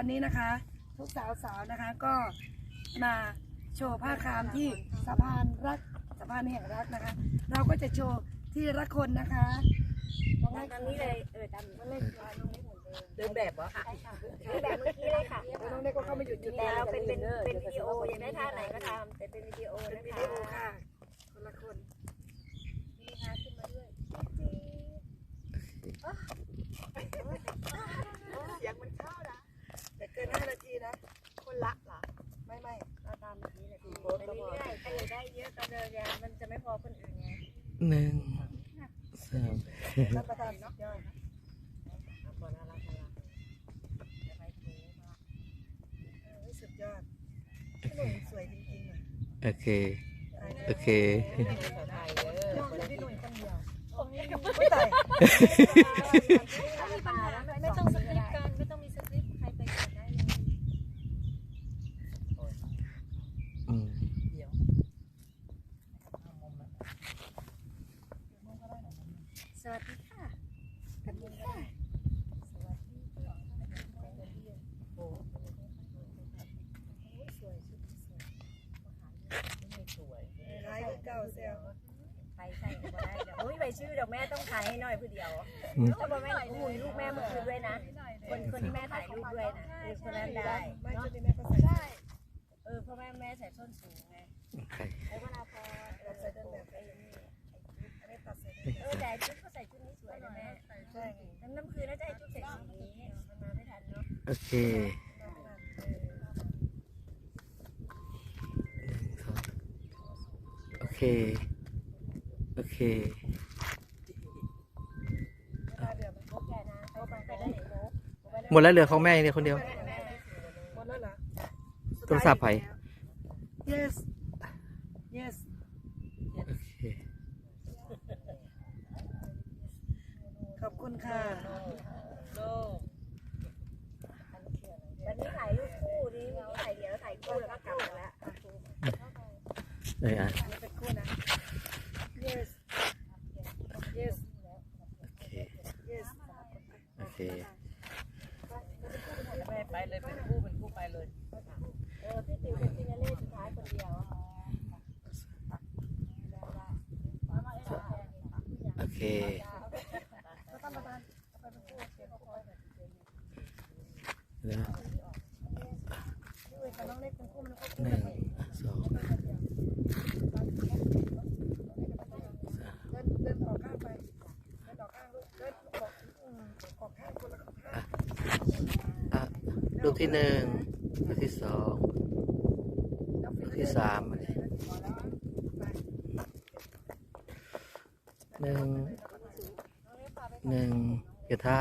วันนี้นะคะ ทุกสาวสาวๆนะคะก็มาโชว์ผ้าคามที่สะพานรักสะพานแห่งรักนะคะ เราก็จะโชว์ที่รักคนนะคะน้องเล็กตามนี้เลยเออตามน้องเล็กน้องเล็กเหมือนเดิมเดินแบบเหรอคือแบบเมื่อกี้เลยค่ะแล้วน้องเล็กก็เข้ามาอยู่จุดแต่นี้เราเป็นเป็นเป็นวิดีโออยากได้ท่าไหนก็ทำแต่เป็นวิดีโอเป็นนะวิคะ ดีโอค่ะ คนละคน มีฮาขึ้นมาด้วย เสียงมันเข้านะ แต่เกินห้านาทีนะ คนละเหรอ ไม่ไม่ เราตามแบบนี้เลยไปเรื่อยๆใครอยากได้เยอะก็เดินยมันจะไม่พอคนอื่นไงหนึ่งสองรับประทานสุดยอดคนละละคนละเออสุดยอดพี่หนุ่ยสวยจริงๆอะโอเค โอเคภาษาไทยเด้อน้องพี่หนุ่ยคนเดียวไม่ตาย ไม่ต้องสคริปต์กันไม่ต้องมีสคริปต์ใครไปก่อนได้เลย อืม สวัสดี ค่ะสวัสดีค่ะสวัสดีค่ะโอ้สวยชุดสวยสวยคล้ายกับเก่าเซลไปใส่ก็ได้เดี๋ยวโอ้ยใบชื่อเดี๋ยวแม่ต้องถ่ายให้หน่อยผู้เดียวถ้าบอกแม่อุ้ยลูกแม่เมื่อคืนด้วยนะ คนคนที่แม่ถ่ายรูปด้วยนะคือคนนั้นได้ น้ำน้ำคืนน่าจะให้ชุดใส่สีนี้มันมาไม่ทันเนาะโอเคโอเค โอเคหมหมดแล้วเหลือของแม่อย่างเดียวคนเดียว หมดแล้วเหรอ โทรศัพท์ไผ yes yes โอเค ขอบ คุณค่ะโลกวันนี้ถ่ายรูปคู่นี้ถ่ายเดียวถ่ายคู่แล้วก็กลับมาแล้วเอออะ เป็นคู่นะ yes yes โอเค yes โอเค ไปเลยเป็นคู่เป็นคู่ไปเลย เออพี่ติ๋วเป็นฟินาเล่สุดท้ายคนเดียวโอเค แล้วท่านประธานเอาไปเป็นคู่เสียงเขาคอย แล้ว ด้วยกับน้องเล็กเป็นคู่มันก็ หนึ่งสอง เดินเดินออกข้างไปเดินออกข้างลูกเดินออกอืมออกข้างคนละข้าง อะ ลูกที่หนึ่งลูกที่สองลูกที่สามหนึ่งหนึ่งเกียร์ท่า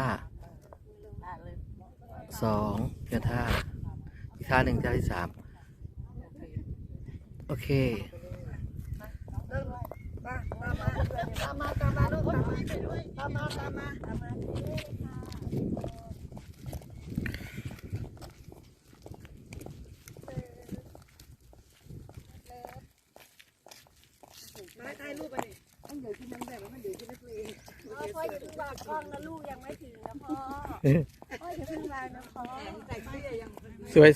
สองเกียร์ท่าอีกท่าหนึ่งท่าที่สามโอเคเดินมาตามมาตามมาตามมาลูกตามมาตามมาตามมาตามมามาถ่ายรูปไปดิ ต้อพ่ออย่าเพิ่งวางกล้องนะลูกยังไม่ถึงนะพ่อพ่ออย่าเพิ่งวางนะพ่อใส่เสื้อยังสวย